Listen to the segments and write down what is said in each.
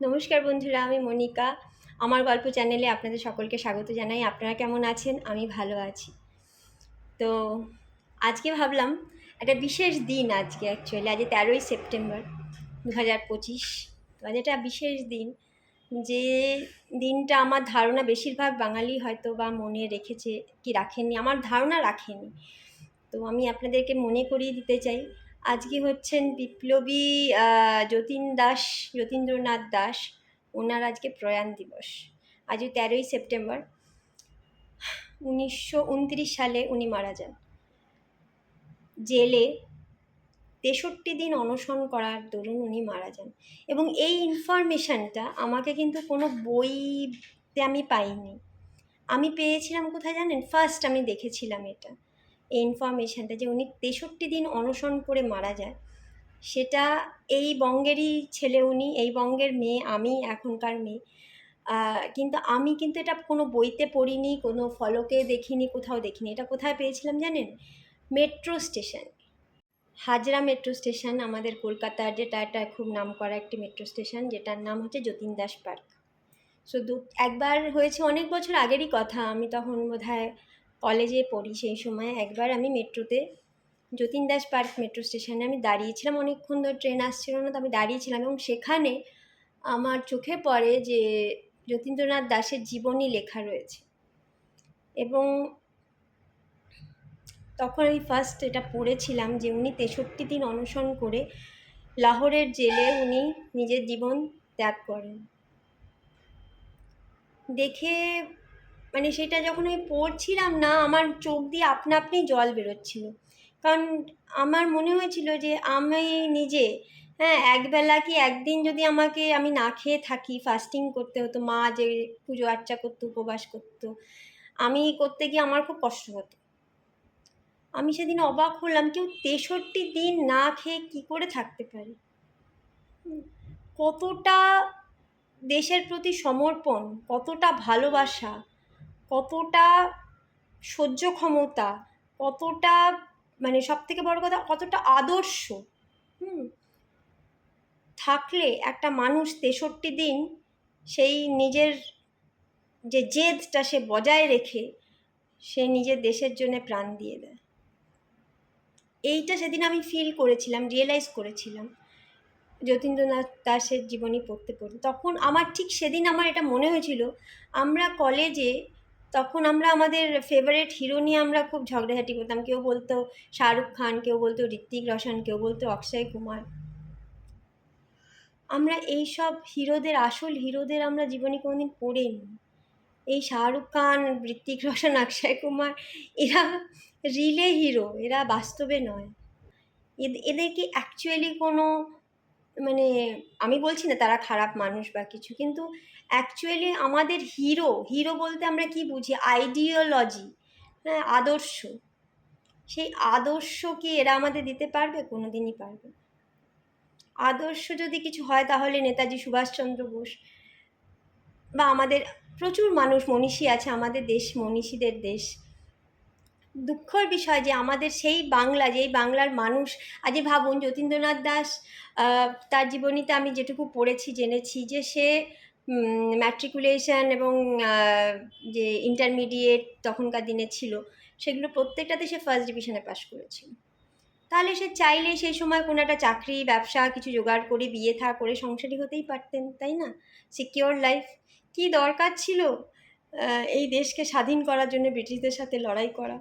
নমস্কার বন্ধুরা, আমি মনিকা। আমার গল্প চ্যানেলে আপনাদের সকলকে স্বাগত জানাই। আপনারা কেমন আছেন? আমি ভালো আছি। তো আজকে ভাবলাম, একটা বিশেষ দিন আজকে অ্যাকচুয়ালি আজ তেরোই সেপ্টেম্বর দু হাজার পঁচিশ। তো আজ একটা বিশেষ দিন, যে দিনটা আমার ধারণা বেশিরভাগ বাঙালি হয়তো বা মনে রেখেছে কি রাখেনি আমার ধারণা রাখেনি। তো আমি আপনাদেরকে মনে করিয়ে দিতে চাই আজকে হচ্ছেন বিপ্লবী যতীন দাস, যতীন্দ্রনাথ দাস। ওনার আজকে প্রয়াণ দিবস। আজ তেরোই সেপ্টেম্বর। উনিশশো উনত্রিশ সালে উনি মারা যান। জেলে তেষট্টি দিন অনশন করার দরুন উনি মারা যান। এবং এই ইনফরমেশানটা আমাকে কিন্তু কোনো বইতে আমি পাইনি। আমি পেয়েছিলাম কোথায় জানেন? ফার্স্ট আমি দেখেছিলাম এটা। এই ইনফরমেশানটা যে উনি তেষট্টি দিন অনশন করে মারা যায় সেটা এই বঙ্গেরই ছেলে উনি, এই বঙ্গের মেয়ে, আমি এখনকার মেয়ে। কিন্তু আমি কিন্তু এটা কোনো বইতে পড়িনি, কোনো ফলকে দেখিনি, কোথাও দেখিনি। এটা কোথায় পেয়েছিলাম জানেন? Metro station. Hazra metro station, আমাদের কলকাতার যেটা একটা খুব নাম করা একটি মেট্রো স্টেশন, যেটার নাম হচ্ছে যতীন দাস পার্ক। সো দু, একবার হয়েছে অনেক বছর আগেরই কথা, আমি তখন বোধহয় কলেজে পড়ি, সেই সময় একবার আমি মেট্রোতে, যতীন দাস পার্ক মেট্রো স্টেশনে আমি দাঁড়িয়েছিলাম। অনেকক্ষণ ধরে ট্রেন আসছিল না, তো আমি দাঁড়িয়েছিলাম এবং সেখানে আমার চোখে পড়ে যে যতীন্দ্রনাথ দাসের জীবনী লেখা রয়েছে। এবং তখন আমি ফার্স্ট এটা পড়েছিলাম যে উনি তেষট্টি দিন অনশন করে লাহোরের জেলে উনি নিজের জীবন ত্যাগ করেন। দেখে মানে সেটা যখন আমি পড়ছিলাম না, আমার চোখ দিয়ে আপনা আপনি জল বেরোচ্ছিল। কারণ আমার মনে হয়েছিল যে আমি নিজে হ্যাঁ একবেলা কি একদিন যদি আমাকে আমি না খেয়ে থাকি ফাস্টিং করতে হতো, মা যে পুজো আর্চা করতো, উপবাস করতো, আমি করতে গিয়ে আমার খুব কষ্ট হতো। আমি সেদিন অবাক হলাম, কেউ তেষট্টি দিন না খেয়ে কি করে থাকতে পারে? কতটা দেশের প্রতি সমর্পণ, কতটা ভালোবাসা কতটা সহ্য ক্ষমতা, কতটা মানে সব থেকে বড় কথা কতটা আদর্শ, হুম? থাকলে একটা মানুষ তেষট্টি দিন সেই নিজের যে জেদটা সে বজায় রেখে সে নিজের দেশের জন্য প্রাণ দিয়ে দেয়। এইটা সেদিন আমি ফিল করেছিলাম রিয়েলাইজ করেছিলাম। যতীন্দ্রনাথ দাসের জীবনী পড়তে পড়তে। তখন আমার ঠিক সেদিন আমার এটা মনে হয়েছিল, আমরা কলেজে তখন আমরা আমাদের ফেভারিট হিরো নিয়ে আমরা খুব ঝগড়াঝাটি করতাম। কেউ বলতো শাহরুখ খান, কেউ বলতো ঋত্বিক রোশন, কেউ বলতো অক্ষয় কুমার। আমরা এই সব হিরোদের, আসল হিরোদের আমরা জীবনে কোনোদিন পড়িনি। এই শাহরুখ খান ঋত্বিক রোশন, অক্ষয় কুমার, এরা রিলে হিরো এরা বাস্তবে নয়। এদেরকে অ্যাকচুয়ালি কোনো মানে আমি বলছি না তারা খারাপ মানুষ বা কিছু, কিন্তু অ্যাকচুয়ালি আমাদের হিরো হিরো বলতে আমরা কি বুঝি? আইডিওলজি হ্যাঁ আদর্শ। সেই আদর্শ কি এরা আমাদের দিতে পারবে? কোনো দিনই পারবে আদর্শ যদি কিছু হয়, তাহলে নেতাজি সুভাষচন্দ্র বোস বা আমাদের প্রচুর মানুষ, মনীষী আছে, আমাদের দেশ, মনীষীদের দেশ। দুঃখের বিষয় যে আমাদের সেই বাংলা, যেই বাংলার মানুষ আজই ভাবুন যতীন্দ্রনাথ দাস তার জীবনীতে আমি যেটুকু পড়েছি, জেনেছি যে সে ম্যাট্রিকুলেশন এবং যে ইন্টারমিডিয়েট তখনকার দিনে ছিল, সেগুলো প্রত্যেকটাতে সে ফার্স্ট ডিভিশনে পাশ করেছিল। তাহলে সে চাইলে সেই সময় কোনো একটা চাকরি, ব্যবসা কিছু জোগাড় করে, বিয়ে থা, করে সংসারী হতেই পারতেন, তাই না? সিকিওর লাইফ কি দরকার ছিল এই দেশকে স্বাধীন করার জন্য ব্রিটিশদের সাথে লড়াই করা?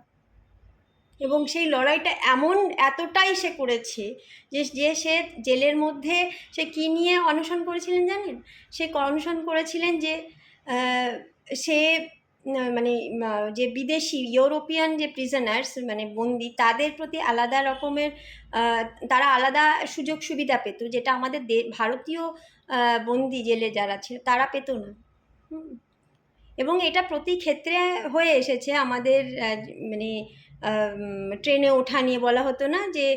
এবং সেই লড়াইটা এমন এতটাই সে করেছে যে যে সে জেলের মধ্যে সে কী নিয়ে অনশন করেছিলেন জানেন সে অনশন করেছিলেন যে সে মানে যে বিদেশি, ইউরোপিয়ান যে প্রিজনার্স মানে বন্দি, তাদের প্রতি আলাদা রকমের তারা আলাদা সুযোগ সুবিধা পেত, যেটা আমাদের ভারতীয় বন্দি জেলে যারা ছিল, তারা পেত না। এবং এটা প্রতি ক্ষেত্রে হয়ে এসেছে আমাদের মানে ট্রেনে ওঠা নিয়ে বলা হতো না যে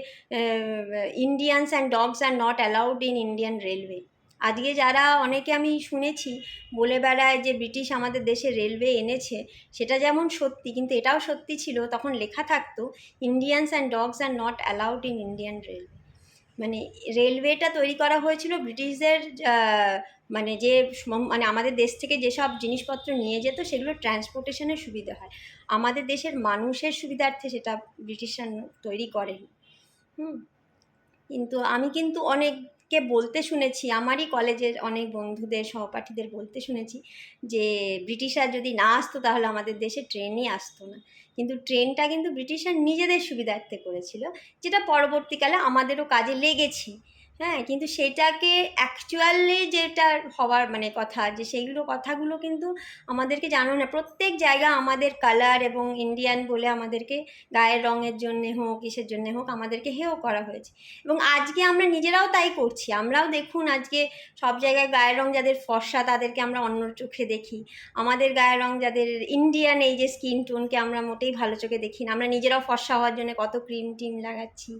Indians and dogs are not allowed in Indian railway আজকে যারা অনেকে আমি শুনেছি বলে বেড়ায় যে, ব্রিটিশ আমাদের দেশে রেলওয়ে এনেছে, সেটা যেমন সত্যি, কিন্তু এটাও সত্যি ছিল, তখন লেখা থাকতো Indians and dogs are not allowed in Indian railway মানে রেলওয়েটা তৈরি করা হয়েছিল ব্রিটিশদের মানে যে মানে আমাদের দেশ থেকে যেসব জিনিসপত্র নিয়ে যেত সেগুলো ট্রান্সপোর্টেশনের সুবিধা হয়। আমাদের দেশের মানুষের সুবিধার্থে সেটা ব্রিটিশরা তৈরি করেন। হুম। কিন্তু আমি কিন্তু অনেককে বলতে শুনেছি, আমারই কলেজের অনেক বন্ধুদের, সহপাঠীদের বলতে শুনেছি যে, ব্রিটিশরা যদি না আসতো তাহলে আমাদের দেশে ট্রেনই আসতো না। কিন্তু ট্রেনটা কিন্তু ব্রিটিশরা নিজেদের সুবিধার্থে করেছিল, যেটা পরবর্তীকালে আমাদেরও কাজে লেগেছে। হ্যাঁ কিন্তু সেটাকে অ্যাকচুয়ালি যেটা হওয়ার মানে কথা, যে সেইগুলো কথাগুলো কিন্তু আমাদেরকে জানো না। প্রত্যেক জায়গা আমাদের কালার এবং ইন্ডিয়ান বলে আমাদেরকে গায়ের রঙের জন্যে হোক, কিসের জন্যে হোক, আমাদেরকে হেও করা হয়েছে। এবং আজকে আমরা নিজেরাও তাই করছি। আমরাও দেখুন আজকে সব জায়গায় গায়ের রং যাদের ফর্সা, তাদেরকে আমরা অন্য চোখে দেখি। আমাদের গায়ের রং যাদের ইন্ডিয়ান এই যে স্কিন টোনকে আমরা মোটেই ভালো চোখে দেখি না। আমরা নিজেরাও ফর্সা হওয়ার জন্য কত ক্রিম টিম লাগাচ্ছি,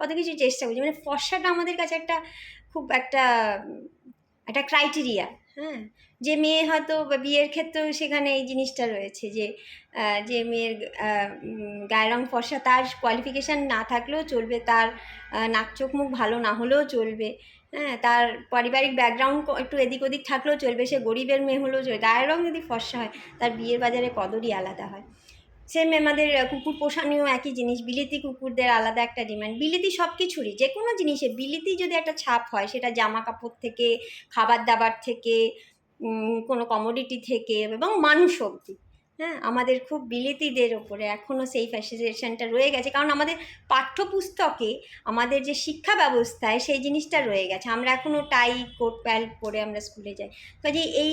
কত কিছু চেষ্টা করছি। মানে ফর্সাটা আমাদের কাছে একটা খুব একটা একটা ক্রাইটেরিয়া হ্যাঁ? যে মেয়ে হয়তো বিয়ের ক্ষেত্রেও সেখানে এই জিনিসটা রয়েছে যে যে মেয়ের গায়ের রং ফর্সা, তার কোয়ালিফিকেশান না থাকলেও চলবে, তার নাক চোখ মুখ ভালো না হলেও চলবে হ্যাঁ? তার পারিবারিক ব্যাকগ্রাউন্ড একটু এদিক ওদিক থাকলেও চলবে, সে গরিবের মেয়ে হলেও চলবে, গায়ের রং যদি ফর্সা হয়, তার বিয়ের বাজারে কদরই আলাদা হয়। সেম আমাদের কুকুর পোষা নিয়েও একই জিনিস। বিলিতি কুকুরদের আলাদা একটা ডিমান্ড বিলিতি সব কিছুরই যে কোনো জিনিসে। বিলিতি যদি একটা ছাপ হয়, সেটা জামা কাপড় থেকে খাবার দাবার থেকে কোনো কমোডিটি থেকে, এবং মানুষ অবধি। হ্যাঁ আমাদের খুব বিলিতিদের ওপরে এখনও সেই ফ্যাসিনেশনটা রয়ে গেছে। কারণ আমাদের পাঠ্যপুস্তকে আমাদের যে শিক্ষা ব্যবস্থায় সেই জিনিসটা রয়ে গেছে। আমরা এখনও টাই, কোট প্যান্ট পরে আমরা স্কুলে যাই। কাজে এই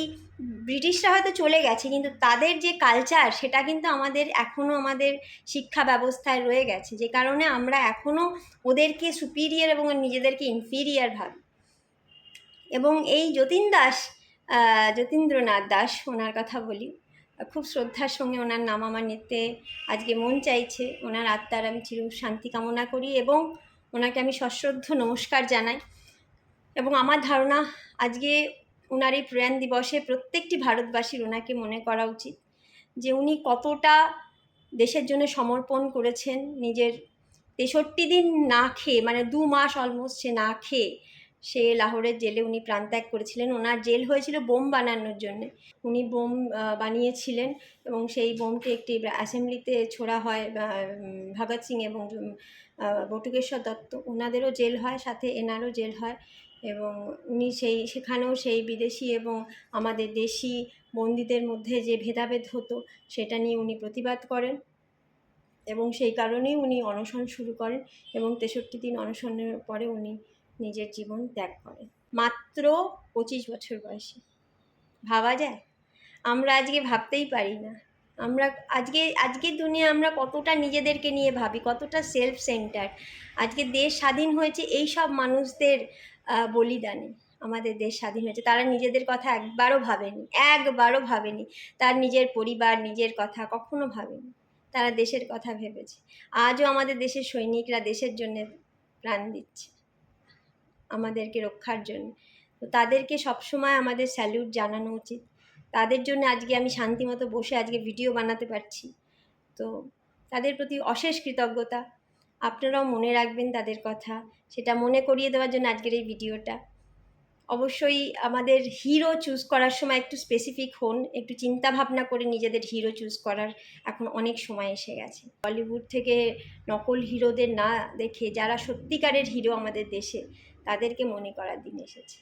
ব্রিটিশরা হয়তো চলে গেছে, কিন্তু তাদের যে কালচার সেটা কিন্তু আমাদের এখনও আমাদের শিক্ষা ব্যবস্থায় রয়ে গেছে। যে কারণে আমরা এখনও ওদেরকে সুপিরিয়ার এবং নিজেদেরকে ইনফিরিয়ার ভাবি। এবং এই যতীন দাস যতীন্দ্রনাথ দাস, ওনার কথা বলি। খুব শ্রদ্ধার সঙ্গে ওনার নাম আমার নিতে আজকে মন চাইছে। ওনার আত্মার আমি চির শান্তি কামনা করি এবং ওনাকে আমি সশ্রদ্ধ নমস্কার জানাই। এবং আমার ধারণা আজকে ওনার এই প্রয়াণ দিবসে প্রত্যেকটি ভারতবাসীর ওনাকে মনে করা উচিত যে উনি কতটা দেশের জন্য সমর্পণ করেছেন নিজের তেষট্টি দিন না খেয়ে মানে দু মাস অলমোস্ট সে না খেয়ে সে লাহোরের জেলে উনি প্রাণত্যাগ করেছিলেন। ওনার জেল হয়েছিল বোম বানানোর জন্য। উনি বোম বানিয়েছিলেন এবং সেই বোমটি একটি অ্যাসেম্বলিতে ছোড়া হয় ভগৎ সিং এবং বটুকেশ্বর দত্ত। ওনাদেরও জেল হয়, সাথে এনারও জেল হয় এবং উনি সেই, সেখানেও সেই বিদেশি এবং আমাদের দেশি বন্দীদের মধ্যে যে ভেদাভেদ হতো, সেটা নিয়ে উনি প্রতিবাদ করেন এবং সেই কারণেই উনি অনশন শুরু করেন এবং তেষট্টি দিন অনশনের পরে উনি নিজের জীবন ত্যাগ করে। মাত্র পঁচিশ বছর বয়সে। ভাবা যায়? আমরা আজকে ভাবতেই পারি না। আমরা আজকে, আজকের দুনিয়া আমরা কতটা নিজেদেরকে নিয়ে ভাবি, কতটা সেলফ সেন্টার আজকে দেশ স্বাধীন হয়েছে এই সব মানুষদের বলিদানে। আমাদের দেশ স্বাধীন হয়েছে। তারা নিজেদের কথা একবারও ভাবেনি একবারও ভাবেনি। তার নিজের পরিবার, নিজের কথা কখনো ভাবেনি। তারা দেশের কথা ভেবেছে। আজও আমাদের দেশের সৈনিকরা দেশের জন্য প্রাণ দিচ্ছে। আমাদেরকে রক্ষার জন্য। তো তাদেরকে সবসময় আমাদের স্যালিউট জানানো উচিত। তাদের জন্য আজকে আমি শান্তিমতো বসে আজকে ভিডিও বানাতে পারছি। তো তাদের প্রতি অশেষ কৃতজ্ঞতা। আপনারাও মনে রাখবেন তাদের কথা। সেটা মনে করিয়ে দেওয়ার জন্য আজকের এই ভিডিওটা অবশ্যই আমাদের হিরো চুজ করার সময় একটু স্পেসিফিক হন। একটু চিন্তা ভাবনা করে নিজেদের হিরো চুজ করার এখন অনেক সময় এসে গেছে। বলিউড থেকে নকল হিরোদের না দেখে যারা সত্যিকারের হিরো আমাদের দেশে তাদেরকে মনে করার দিন এসেছে।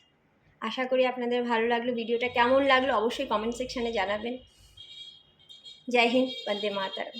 আশা করি আপনাদের ভালো লাগল। ভিডিওটা কেমন লাগল অবশ্যই কমেন্ট সেকশানে জানাবেন। জয় হিন্দ, বন্দে মাতারম।